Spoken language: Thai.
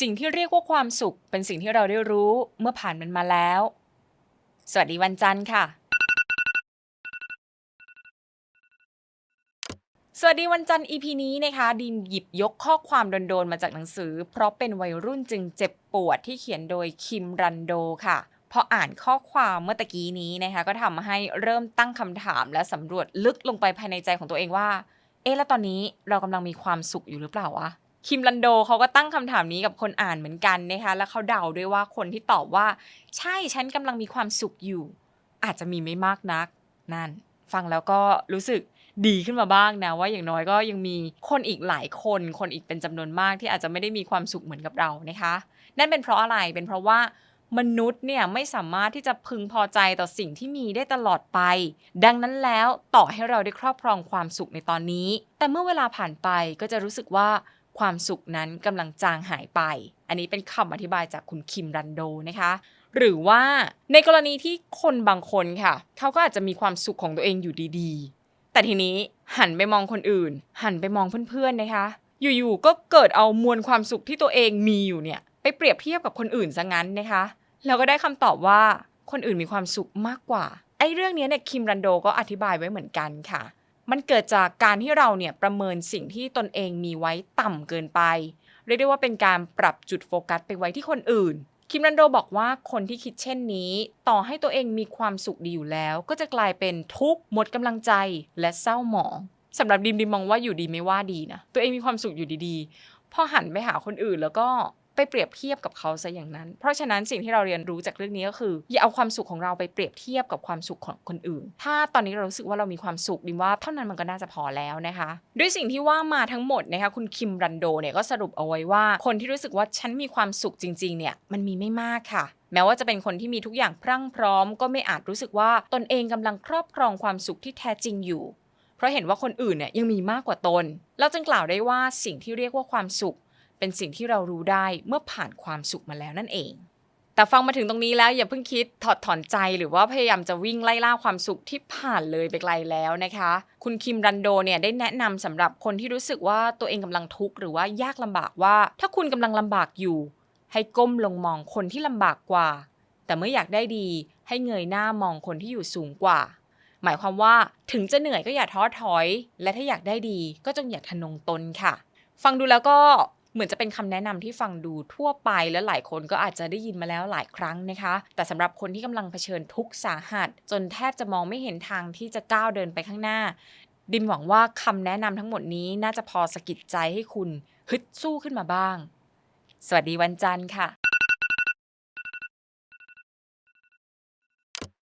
สิ่งที่เรียกว่าความสุขเป็นสิ่งที่เราได้รู้เมื่อผ่านมันมาแล้ว สวัสดีวันจันทร์ค่ะ สวัสดีวันจันทร์ EP นี้นะคะดิมหยิบยกข้อความโดนๆมาจากหนังสือ เพราะเป็นวัยรุ่นจึงเจ็บปวดที่เขียนโดยคิมรันโดค่ะพออ่านข้อความเมื่อตะกี้นี้นะคะก็ทำให้เริ่มตั้งคำถามและสำรวจลึกลงไปภายในใจของตัวเองว่า เอ๊ะแล้วตอนนี้เรากำลังมีความสุขอยู่หรือเปล่าวะ คิมรันโดเขาก็ตั้งคำถามนี้กับคนอ่านเหมือนกันนะคะแล้วเขาเดาด้วยว่าคนที่ตอบว่า ใช่ฉันกำลังมีความสุขอยู่ อาจจะมีไม่มากนัก นั่น ฟังแล้วก็รู้สึกดีขึ้นมาบ้างนะว่าอย่างน้อยก็ยังมีคนอีกหลายคนคนอีกเป็นจำนวนมากที่อาจจะไม่ได้มีความสุขเหมือนกับเรานะคะ นั่นเป็นเพราะอะไรเป็นเพราะว่ามนุษย์เนี่ยไม่สามารถที่จะพึงพอใจต่อสิ่งที่มีได้ตลอดไป ดังนั้นแล้วต่อให้เราได้ครอบครองความสุขในตอนนี้ แต่เมื่อเวลาผ่านไปก็จะรู้สึกว่า ความสุขนั้นกำลังจางหายไป อันนี้เป็นคำอธิบายจากคุณคิมรันโดนะคะ หรือว่าในกรณีที่คนบางคนค่ะ เขาก็อาจจะมีความสุขของตัวเองอยู่ดีๆ แต่ทีนี้หันไปมองคนอื่น หันไปมองเพื่อนๆนะคะ อยู่ๆก็เกิดเอามวลความสุขที่ตัวเองมีอยู่เนี่ยไปเปรียบเทียบกับคนอื่นซะงั้นนะคะแล้วก็ได้คำตอบว่าคนอื่นมีความสุขมากกว่าไอ้เรื่องนี้เนี่ยคิมรันโดก็อธิบายไว้เหมือนกันค่ะ มันเกิดจากการที่เราเนี่ยประเมินสิ่งที่ตนเองมีไว้ต่ำเกินไป เรียกได้ว่าเป็นการปรับจุดโฟกัสไปไว้ที่คนอื่น คิมรันโดบอกว่าคนที่คิดเช่นนี้ ต่อให้ตัวเองมีความสุขดีอยู่แล้ว ก็จะกลายเป็นทุกข์หมดกำลังใจและเศร้าหมองสำหรับดิมดิมมองว่าอยู่ดีไม่ว่าดีนะตัวเองมีความสุขอยู่ดีๆพอหันไปหาคนอื่นแล้วก็ ไปเปรียบเทียบกับเขาซะอย่างนั้น เพราะฉะนั้นสิ่งที่เราเรียนรู้จากเรื่องนี้ก็คือ อย่าเอาความสุขของเราไปเปรียบเทียบกับความสุขของคนอื่น ถ้าตอนนี้เรารู้สึกว่าเรามีความสุขดิมว่าเท่านั้นมันก็น่าจะพอแล้วนะคะ ด้วยสิ่งที่ว่ามาทั้งหมดนะคะคุณคิมรันโดเนี่ยก็สรุปเอาไว้ว่า คนที่รู้สึกว่าฉันมีความสุขจริงๆเนี่ยมันมีไม่มากค่ะแม้ว่าจะเป็นคนที่มีทุกอย่างพรั่งพร้อม ก็ไม่อาจรู้สึกว่าตนเองกำลังครอบครองความสุขที่แท้จริงอยู่ เพราะเห็นว่าคนอื่นเนี่ยยังมีมากกว่าตน เราจึงกล่าวได้ว่าสิ่งที่เรียกว่าความสุข เป็นสิ่งที่เรารู้ได้เมื่อผ่านความสุขมาแล้วนั่นเอง แต่ฟังมาถึงตรงนี้แล้วอย่าเพิ่งคิดถอดถอนใจหรือว่าพยายามจะวิ่งไล่ล่าความสุขที่ผ่านเลยไปไกลแล้วนะคะ คุณคิมรันโดเนี่ยได้แนะนำสำหรับคนที่รู้สึกว่าตัวเองกำลังทุกข์หรือว่ายากลำบากว่า ถ้าคุณกำลังลำบากอยู่ ให้ก้มลงมองคนที่ลำบากกว่า แต่เมื่ออยากได้ดี ให้เงยหน้ามองคนที่อยู่สูงกว่าหมายความว่าถึงจะเหนื่อยก็อย่าท้อถอย และถ้าอยากได้ดีก็จงอย่าทะนงตนค่ะ ฟังดูแล้วก็ เหมือนจะเป็นคำแนะนำที่ฟังดูทั่วไปและหลายคนก็อาจจะได้ยินมาแล้วหลายครั้งนะคะ แต่สำหรับคนที่กำลังเผชิญทุกข์สาหัส จนแทบจะมองไม่เห็นทางที่จะก้าวเดินไปข้างหน้า ดิมหวังว่าคำแนะนำทั้งหมดนี้น่าจะพอสะกิดใจให้คุณฮึดสู้ขึ้นมาบ้าง สวัสดีวันจันทร์ค่ะ